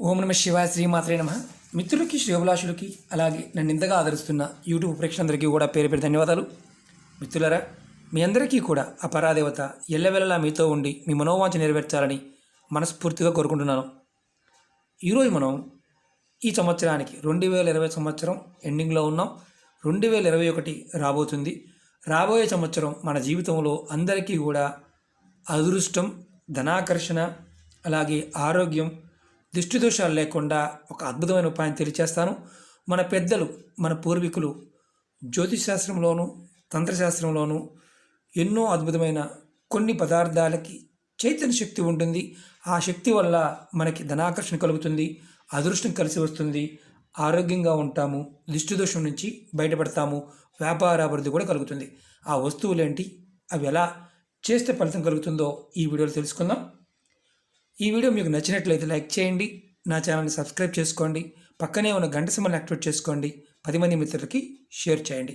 ఓం నమ శివాయ శ్రీమాత్రే నమ. మిత్రులకి శ్రేభిలాషులకి అలాగే నన్ను ఇంతగా ఆదరిస్తున్న యూట్యూబ్ ప్రేక్షకులందరికీ కూడా పేరు పేరు ధన్యవాదాలు. మిత్రులరా మీ అందరికీ కూడా ఆ పరాదేవత ఎల్లవెల్లలా మీతో ఉండి మీ మనోవాంఛ నెరవేర్చాలని మనస్ఫూర్తిగా కోరుకుంటున్నాను. ఈరోజు మనం ఈ సంవత్సరానికి రెండు వేల ఇరవై సంవత్సరం ఎండింగ్లో ఉన్నాం. రెండు వేల ఇరవై ఒకటి రాబోతుంది. రాబోయే సంవత్సరం మన జీవితంలో అందరికీ కూడా అదృష్టం ధనాకర్షణ అలాగే ఆరోగ్యం దిష్టి దోషాలు లేకుండా ఒక అద్భుతమైన ఉపాయం తెలియచేస్తాను. మన పెద్దలు మన పూర్వీకులు జ్యోతిష్ శాస్త్రంలోను ఎన్నో అద్భుతమైన కొన్ని పదార్థాలకి చైతన్య శక్తి ఉంటుంది. ఆ శక్తి వల్ల మనకి ధనాకర్షణ కలుగుతుంది అదృష్టం కలిసి వస్తుంది. ఆరోగ్యంగా ఉంటాము దిష్టి దోషం నుంచి బయటపడతాము వ్యాపార అభివృద్ధి కూడా కలుగుతుంది. ఆ వస్తువులేంటి అవి ఎలా చేస్తే ఫలితం కలుగుతుందో ఈ వీడియోలో తెలుసుకుందాం. ఈ వీడియో మీకు నచ్చినట్లయితే లైక్ చేయండి నా ఛానల్ని సబ్స్క్రైబ్ చేసుకోండి పక్కనే ఉన్న గంట సింబల్ని యాక్టివేట్ చేసుకోండి పది మంది మిత్రులకి షేర్ చేయండి.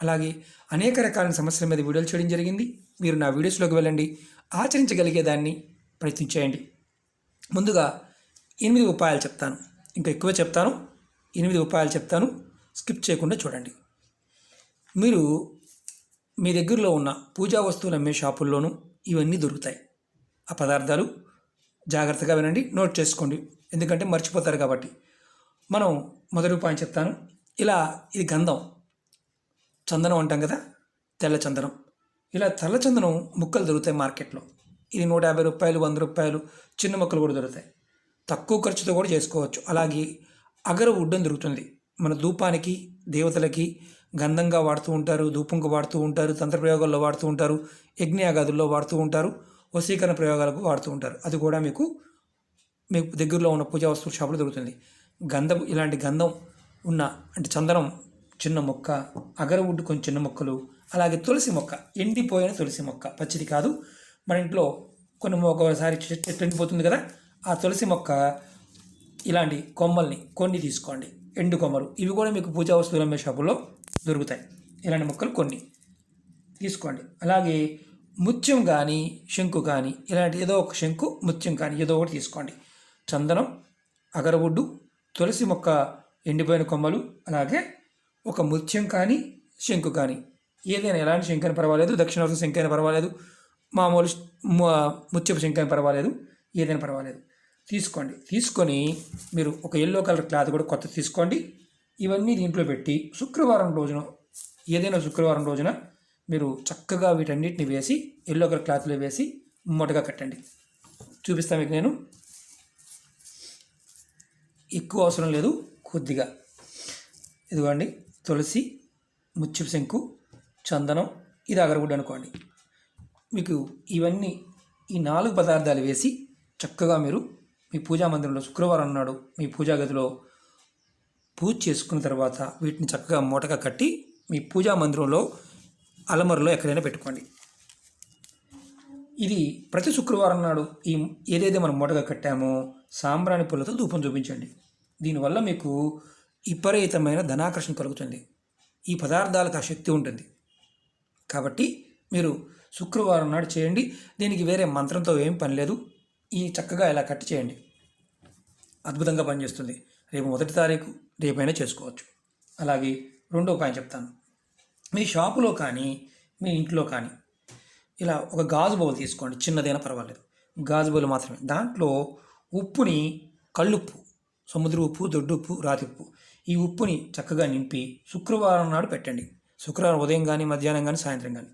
అలాగే అనేక రకాల సమస్యల మీద వీడియోలు చేయడం జరిగింది. మీరు నా వీడియోస్లోకి వెళ్ళండి ఆచరించగలిగేదాన్ని ప్రయత్నించేయండి. ముందుగా ఎనిమిది ఉపాయాలు చెప్తాను. ఇంకా ఎక్కువ చెప్తాను ఎనిమిది ఉపాయాలు చెప్తాను. స్కిప్ చేయకుండా చూడండి. మీరు మీ దగ్గరలో ఉన్న పూజా వస్తువులు అమ్మే షాపుల్లోనూ ఇవన్నీ దొరుకుతాయి. ఆ పదార్థాలు జాగ్రత్తగా వినండి నోట్ చేసుకోండి. ఎందుకంటే మర్చిపోతారు కాబట్టి. మనం మొదటి పాయింట్ చెప్తాను. ఇలా ఇది గంధం. చందనం అంటాం కదా తెల్ల చందనం. ఇలా తెల్ల చందనం ముక్కలు దొరుకుతాయి మార్కెట్లో. ఇది నూట యాభై రూపాయలు వంద రూపాయలు చిన్న ముక్కలు కూడా దొరుకుతాయి. తక్కువ ఖర్చుతో కూడా చేసుకోవచ్చు. అలాగే అగర ఉడ్డం దొరుకుతుంది. మన ధూపానికి దేవతలకి గంధంగా వాడుతూ ఉంటారు ధూపంగా వాడుతూ ఉంటారు తంత్రప్రయోగాల్లో వాడుతూ ఉంటారు యజ్ఞయాగాదుల్లో వాడుతూ ఉంటారు. వశీకరణ ప్రయోగాలకు వాడుతూ ఉంటారు. అది కూడా మీకు మీకు దగ్గరలో ఉన్న పూజా వస్తువుల షాపులో దొరుకుతుంది. గంధం ఇలాంటి గంధం ఉన్న అంటే చందనం చిన్న మొక్క అగరవుడ్ కొన్ని చిన్న మొక్కలు అలాగే తులసి మొక్క ఎండిపోయిన తులసి మొక్క. పచ్చిది కాదు. మన ఇంట్లో కొన్ని ఒకసారి చెట్టు ఎండిపోతుంది కదా ఆ తులసి మొక్క ఇలాంటి కొమ్మల్ని కొన్ని తీసుకోండి. ఎండు కొమ్మలు. ఇవి కూడా మీకు పూజా వస్తువులు అమ్మే షాపులో దొరుకుతాయి. ఇలాంటి మొక్కలు కొన్ని తీసుకోండి. అలాగే ముత్యం కానీ శంకు కానీ ఇలాంటి ఏదో ఒక శంకు ముత్యం కానీ ఏదో ఒకటి తీసుకోండి. చందనం అగరవుడ్డు తులసి మొక్క ఎండిపోయిన కొమ్మలు అలాగే ఒక ముత్యం కానీ శంకు కానీ. ఏదైనా ఎలాంటి శంఖ అయినా పర్వాలేదు దక్షిణార్థ శంఖ అయినా పర్వాలేదు మామూలు ముత్యపు శంఖ అయినా పర్వాలేదు ఏదైనా పర్వాలేదు. తీసుకోండి. తీసుకొని మీరు ఒక ఎల్లో కలర్ క్లాత్ కూడా కొత్త తీసుకోండి. ఇవన్నీ దీంట్లో పెట్టి శుక్రవారం రోజున ఏదైనా శుక్రవారం రోజున మీరు చక్కగా వీటన్నిటిని వేసి ఎల్లో కలర్ క్లాత్లో వేసి మూటగా కట్టండి. చూపిస్తాను మీకు నేను. ఎక్కువ అవసరం లేదు కొద్దిగా. ఇదిగోండి తులసి ముత్యపు శంకు చందనం ఇది అగరగుడ్డ అనుకోండి. మీకు ఇవన్నీ ఈ నాలుగు పదార్థాలు వేసి చక్కగా మీరు మీ పూజా మందిరంలో శుక్రవారం నాడు మీ పూజా గదిలో పూజ చేసుకున్న తర్వాత వీటిని చక్కగా మూటగా కట్టి మీ పూజా మందిరంలో అలమరలో ఎక్కడైనా పెట్టుకోండి. ఇది ప్రతి శుక్రవారం నాడు ఈ ఏదైతే మనం మూటగా కట్టామో సాంబ్రాణి పుల్లతో ధూపం చూపించండి. దీనివల్ల మీకు విపరీతమైన ధనాకర్షణ కలుగుతుంది. ఈ పదార్థాలకు ఆ శక్తి ఉంటుంది. కాబట్టి మీరు శుక్రవారం నాడు చేయండి. దీనికి వేరే మంత్రంతో ఏం పని లేదు. ఈ చక్కగా ఇలా కట్టి చేయండి. అద్భుతంగా పనిచేస్తుంది. రేపు మొదటి తారీఖు రేపైనా చేసుకోవచ్చు. అలాగే రెండో ఉపాయం చెప్తాను. మీ షాపులో కానీ మీ ఇంట్లో కానీ ఇలా ఒక గాజు బౌల్ తీసుకోండి. చిన్నదైనా పర్వాలేదు. గాజు బౌల్ మాత్రమే. దాంట్లో ఉప్పుని కళ్ళుప్పు సముద్ర ఉప్పు దొడ్డు ఉప్పు రాతి ఉప్పు ఈ ఉప్పుని చక్కగా నింపి శుక్రవారం నాడు పెట్టండి. శుక్రవారం ఉదయం కానీ మధ్యాహ్నం కానీ సాయంత్రం కానీ.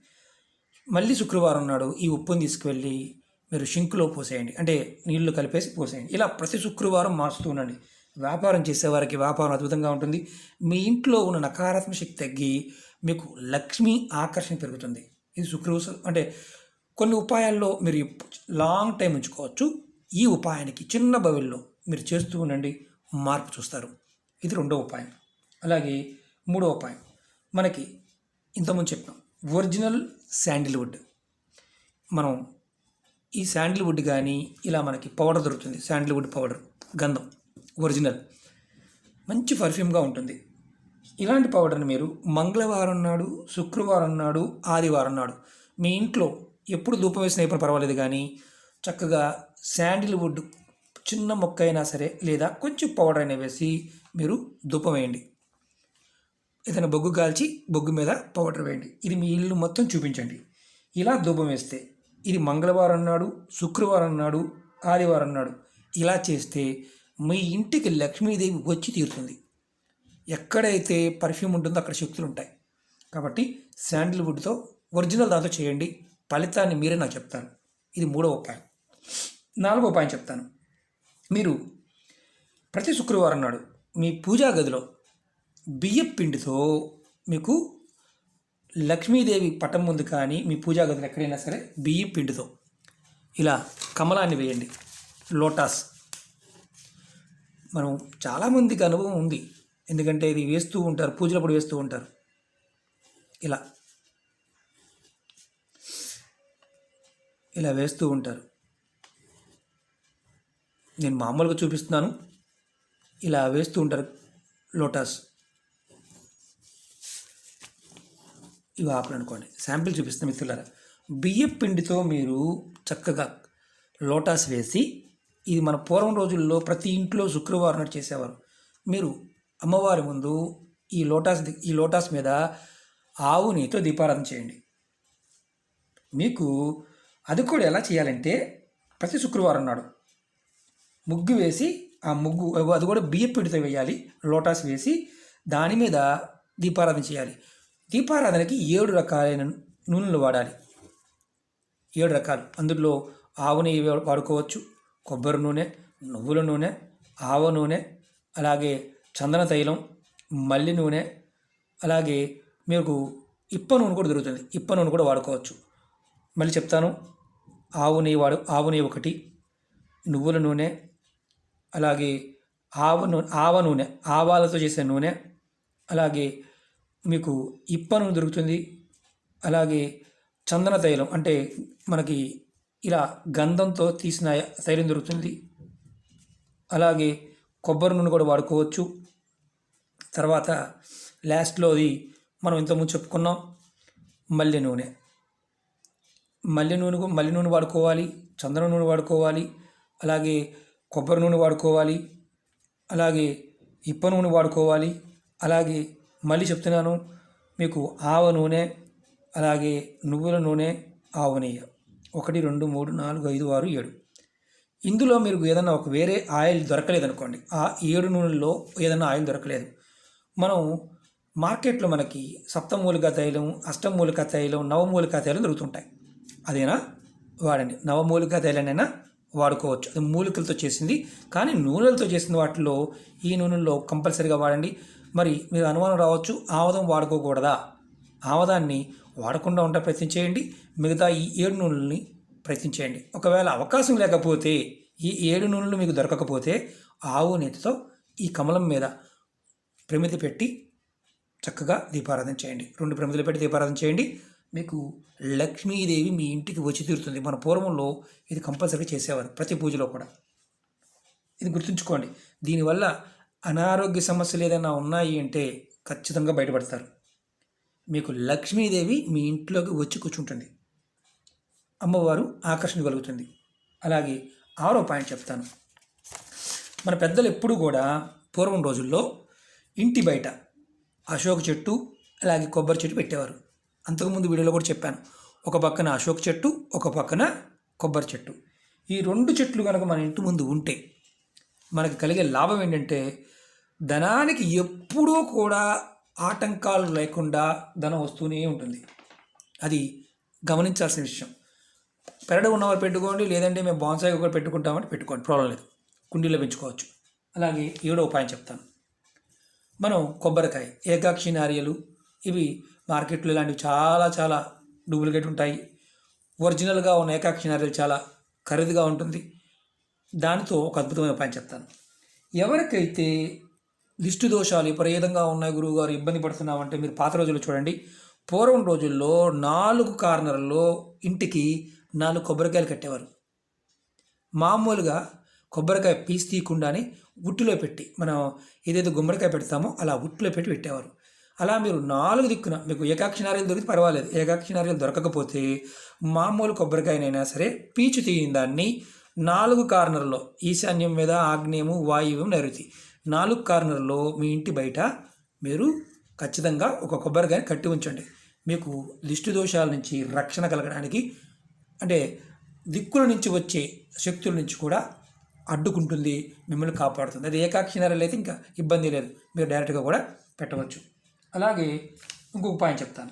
మళ్ళీ శుక్రవారం నాడు ఈ ఉప్పుని తీసుకువెళ్ళి మీరు షింకులో పోసేయండి. అంటే నీళ్ళు కలిపేసి పోసేయండి. ఇలా ప్రతి శుక్రవారం మార్చుతూ ఉండండి. వ్యాపారం చేసేవారికి వ్యాపారం అద్భుతంగా ఉంటుంది. మీ ఇంట్లో ఉన్న నకారాత్మక శక్తి తగ్గి మీకు లక్ష్మీ ఆకర్షణ పెరుగుతుంది. ఇది శుక్రవారం అంటే కొన్ని ఉపాయాల్లో మీరు లాంగ్ టైం ఉంచుకోవచ్చు. ఈ ఉపాయానికి చిన్న బవిల్లో మీరు చేస్తూ ఉండండి. మార్పు చూస్తారు. ఇది రెండో ఉపాయం. అలాగే మూడో ఉపాయం. మనకి ఇంతకుముందు చెప్పాం ఒరిజినల్ శాండిల్వుడ్. మనం ఈ శాండిల్వుడ్ కానీ ఇలా మనకి పౌడర్ దొరుకుతుంది. శాండిల్వుడ్ పౌడర్ గంధం ఒరిజినల్. మంచి పర్ఫ్యూమ్గా ఉంటుంది. ఇలాంటి పౌడర్ని మీరు మంగళవారం నాడు శుక్రవారం నాడు ఆదివారం నాడు మీ ఇంట్లో ఎప్పుడు ధూపం వేసిన అయిపోయినా పర్వాలేదు కానీ చక్కగా శాండిల్వుడ్ చిన్న మొక్క అయినా సరే లేదా కొంచెం పౌడర్ అయినా వేసి మీరు ధూపం వేయండి. ఏదైనా బొగ్గు కాల్చి బొగ్గు మీద పౌడర్ వేయండి. ఇది మీ ఇల్లు మొత్తం చూపించండి. ఇలా ధూపం వేస్తే ఇది మంగళవారం నాడు శుక్రవారం నాడు ఆదివారం నాడు ఇలా చేస్తే మీ ఇంటికి లక్ష్మీదేవి వచ్చి తీరుతుంది. ఎక్కడైతే పర్ఫ్యూమ్ ఉంటుందో అక్కడ శక్తులు ఉంటాయి. కాబట్టి శాండిల్వుడ్తో ఒరిజినల్ దాంతో చేయండి. ఫలితాన్ని మీరే నాకు చెప్తాను. ఇది మూడో ఉపాయం నాలుగో ఉపాయం చెప్తాను. మీరు ప్రతి శుక్రవారం నాడు మీ పూజా గదిలో బియ్యం పిండితో మీకు లక్ష్మీదేవి పటం ముందు కానీ మీ పూజా గదిలో ఎక్కడైనా సరే బియ్యం పిండితో ఇలా కమలాన్ని వేయండి. లోటాస్. మనం చాలామందికి అనుభవం ఉంది. ఎందుకంటే ఇది వేస్తూ ఉంటారు పూజలప్పుడు వేస్తూ ఉంటారు. ఇలా. ఇలా వేస్తూ ఉంటారు. నేను మామూలుగా చూపిస్తున్నాను. ఇలా వేస్తూ ఉంటారు లోటస్. ఇవి ఆపలు అనుకోండి శాంపిల్ చూపిస్తాను మిత్రులారా బియ్యం పిండితో మీరు చక్కగా లోటాస్ వేసి ఇది మన పూర్వం రోజుల్లో ప్రతి ఇంట్లో శుక్రవారం చేసేవారు. మీరు అమ్మవారి ముందు ఈ లోటాస్ ఈ లోటాస్ మీద ఆవు నెయ్యితో దీపారాధన చేయండి. మీకు అది కూడా ఎలా చేయాలంటే ప్రతి శుక్రవారం నాడు ముగ్గు వేసి ఆ ముగ్గు అది కూడా బియ్యం పిండితో వేయాలి లోటాస్ వేసి దాని మీద దీపారాధన చేయాలి. దీపారాధనకి ఏడు రకాలైన నూనెలు వాడాలి. ఏడు రకాలు. అందులో ఆవు నెయ్యి వాడుకోవచ్చు. కొబ్బరి నూనె నువ్వుల నూనె ఆవ నూనె అలాగే చందన తైలం మల్లి నూనె అలాగే మీకు ఇప్ప నూనె కూడా దొరుకుతుంది. ఇప్ప నూనె కూడా వాడుకోవచ్చు. మళ్ళీ చెప్తాను ఆవు నెయ్యి వాడు ఆవు నెయ్యి ఒకటి నువ్వుల నూనె అలాగే ఆవ నూనె ఆవ నూనె ఆవాలతో చేసే నూనె అలాగే మీకు ఇప్ప నూనె దొరుకుతుంది. అలాగే చందన తైలం అంటే మనకి ఇలా గంధంతో తీసిన తైలం దొరుకుతుంది. అలాగే కొబ్బరి నూనె కూడా వాడుకోవచ్చు. తర్వాత లాస్ట్లోది మనం ఇంతకుముందు చెప్పుకున్నాం మల్లె నూనె. మల్లె నూనె మల్లె నూనె వాడుకోవాలి చందన నూనె వాడుకోవాలి అలాగే కొబ్బరి నూనె వాడుకోవాలి అలాగే ఇప్ప నూనె వాడుకోవాలి అలాగే మళ్ళీ చెప్తున్నాను మీకు ఆవ నూనె అలాగే నువ్వుల నూనె ఆవ నెయ్యి. ఒకటి రెండు మూడు నాలుగు ఐదు ఆరు ఏడు. ఇందులో మీరు ఏదైనా ఒక వేరే ఆయిల్ దొరకలేదు అనుకోండి ఆ ఏడు నూనెల్లో ఏదైనా ఆయిల్ దొరకలేదు. మనం మార్కెట్లో మనకి సప్తమూలిక తైలం అష్టమూలిక తైలం నవమూలిక తైలం దొరుకుతుంటాయి. అదేనా? వాడండి. నవమూలిక తైలనైనా వాడుకోవచ్చు. అది మూలికలతో చేసింది. కానీ నూనెలతో చేసిన వాటిలో ఈ నూనెల్లో కంపల్సరీగా వాడండి. మరి మీరు అనుమానం రావచ్చు ఆవదం వాడుకోకూడదా? ఆవదాన్ని వాడకుండా ఉంటే ప్రయత్నం చేయండి. మిగతా ఈ ఏడు నూనెల్ని ప్రయత్నం చేయండి. ఒకవేళ అవకాశం లేకపోతే ఈ ఏడు నూనెలు మీకు దొరకకపోతే ఆవు నెత్తితో ఈ కమలం మీద ప్రమిది పెట్టి చక్కగా దీపారాధన చేయండి. రెండు ప్రమిదలు పెట్టి దీపారాధన చేయండి. మీకు లక్ష్మీదేవి మీ ఇంటికి వచ్చి తీరుతుంది. మన పూర్వంలో ఇది కంపల్సరీ చేసేవారు ప్రతి పూజలో కూడా. ఇది గుర్తుంచుకోండి. దీనివల్ల అనారోగ్య సమస్యలు ఏదైనా ఉన్నాయి అంటే ఖచ్చితంగా బయటపడతారు. మీకు లక్ష్మీదేవి మీ ఇంట్లోకి వచ్చి కూర్చుంటుంది. అమ్మవారు ఆకర్షణ కలుగుతుంది. అలాగే ఆరో పాయింట్ చెప్తాను. మన పెద్దలు ఎప్పుడు కూడా పూర్వం రోజుల్లో ఇంటి బయట అశోక చెట్టు అలాగే కొబ్బరి చెట్టు పెట్టేవారు. అంతకుముందు వీడియోలో కూడా చెప్పాను. ఒక పక్కన అశోక చెట్టు ఒక పక్కన కొబ్బరి చెట్టు. ఈ రెండు చెట్లు కనుక మన ఇంటి ముందు ఉంటే మనకి కలిగే లాభం ఏంటంటే ధనానికి ఎప్పుడూ కూడా ఆటంకాలు లేకుండా ధనం వస్తూనే ఉంటుంది. అది గమనించాల్సిన విషయం. పెరడు ఉన్నవారు పెట్టుకోండి లేదంటే మేము బాన్సాయి కూడా పెట్టుకుంటామంటే పెట్టుకోండి. ప్రాబ్లం లేదు. కుండీలో పెంచుకోవచ్చు. అలాగే ఏడో ఉపాయం చెప్తాను. మనం కొబ్బరికాయ ఏకాక్షి నారియలు ఇవి మార్కెట్లో ఇలాంటివి చాలా చాలా డూప్లికేట్ ఉంటాయి. ఒరిజినల్గా ఉన్న ఏకాక్షి నారియలు చాలా ఖరీదుగా ఉంటుంది. దానితో ఒక అద్భుతమైన పని చెప్తాను. ఎవరికైతే దిష్టి దోషాలు విపరీతంగా ఉన్నాయి గురువుగారు ఇబ్బంది పడుతున్నామంటే మీరు పాత రోజుల్లో చూడండి. పూర్వం రోజుల్లో నాలుగు కార్నర్లో ఇంటికి నాలుగు కొబ్బరికాయలు కట్టేవారు. మామూలుగా కొబ్బరికాయ పీస్ తీయకుండానే ఉట్టులో పెట్టి మనం ఏదైతే గుమ్మడికాయ పెడతామో అలా ఉట్టులో పెట్టి పెట్టేవారు. అలా మీరు నాలుగు దిక్కున మీకు ఏకాక్షనార్యాలు దొరికితే పర్వాలేదు. ఏకాక్షనార్యాలు దొరకకపోతే మామూలు కొబ్బరికాయనైనా సరే పీచు తీయని దాన్ని నాలుగు కార్నర్లో ఈశాన్యం మీద ఆగ్నేయము వాయువ్యం నైరుతి నాలుగు కార్నర్లో మీ ఇంటి బయట మీరు ఖచ్చితంగా ఒక కొబ్బరికాయని కట్టి ఉంచండి. మీకు దిష్టి దోషాల నుంచి రక్షణ కలగడానికి అంటే దిక్కుల నుంచి వచ్చే శక్తుల నుంచి కూడా అడ్డుకుంటుంది మిమ్మల్ని కాపాడుతుంది. అది ఏకాక్షి నెరలు అయితే ఇంకా ఇబ్బంది లేదు. మీరు డైరెక్ట్గా కూడా పెట్టవచ్చు. అలాగే ఇంకొక పాయింట్ చెప్తాను.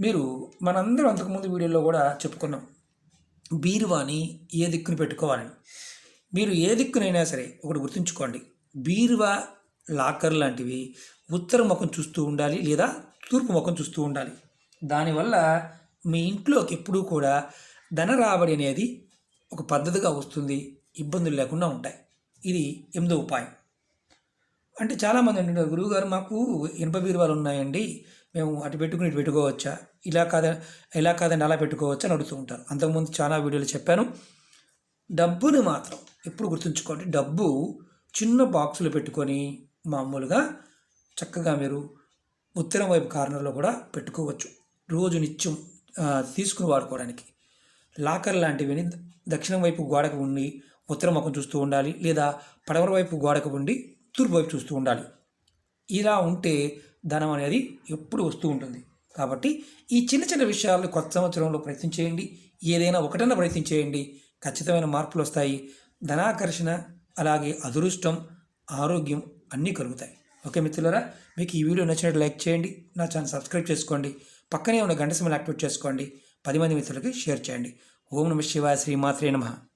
మీరు మనందరం అంతకుముందు వీడియోలో కూడా చెప్పుకున్నాం. బీరువాని ఏ దిక్కును పెట్టుకోవాలని మీరు ఏ దిక్కునైనా సరే ఒకటి గుర్తుంచుకోండి. బీరువా లాకర్ లాంటివి ఉత్తర ముఖం చూస్తూ ఉండాలి లేదా తూర్పు ముఖం చూస్తూ ఉండాలి. దానివల్ల మీ ఇంట్లోకి ఎప్పుడూ కూడా ధన రాబడి అనేది ఒక పద్ధతిగా వస్తుంది. ఇబ్బందులు లేకుండా ఉంటాయి. ఇది ఎనిమిదో ఉపాయం. అంటే చాలామంది అంటుంటారు గురువుగారు మాకు ఇనుప బీరువాలు ఉన్నాయండి మేము అటు పెట్టుకుని ఇటు పెట్టుకోవచ్చా? ఇలా కాద ఇలా కాదండి అలా పెట్టుకోవచ్చా అని అడుగుతూ ఉంటారు. అంతకుముందు చాలా వీడియోలు చెప్పాను. డబ్బుని మాత్రం ఎప్పుడు గుర్తుంచుకోండి. డబ్బు చిన్న బాక్సులో పెట్టుకొని మామూలుగా చక్కగా మీరు ఉత్తరం వైపు కార్నర్లో కూడా పెట్టుకోవచ్చు. రోజు నిత్యం తీసుకుని వాడుకోవడానికి. లాకర్ లాంటివి దక్షిణం వైపు గోడకు ఉండి ఉత్తరముఖం చూస్తూ ఉండాలి లేదా పడవర వైపు గోడకు ఉండి తూర్పు వైపు చూస్తూ ఉండాలి. ఇలా ఉంటే ధనం అనేది ఎప్పుడు వస్తూ ఉంటుంది. కాబట్టి ఈ చిన్న చిన్న విషయాలను కొత్త సంవత్సరంలో ప్రయత్నం చేయండి. ఏదైనా ఒకటన్నా ప్రయత్నం చేయండి. ఖచ్చితమైన మార్పులు వస్తాయి. ధనాకర్షణ అలాగే అదృష్టం ఆరోగ్యం అన్నీ కలుగుతాయి. ఓకే మిత్రులరా మీకు ఈ వీడియో నచ్చినట్టు లైక్ చేయండి. నా ఛానల్ సబ్స్క్రైబ్ చేసుకోండి. పక్కనే ఉన్న గంట సమయం యాక్టివేట్ చేసుకోండి. పది మంది మిత్రులకి షేర్ చేయండి. ఓం నమ శివాయ శ్రీ మాత్రే నమః.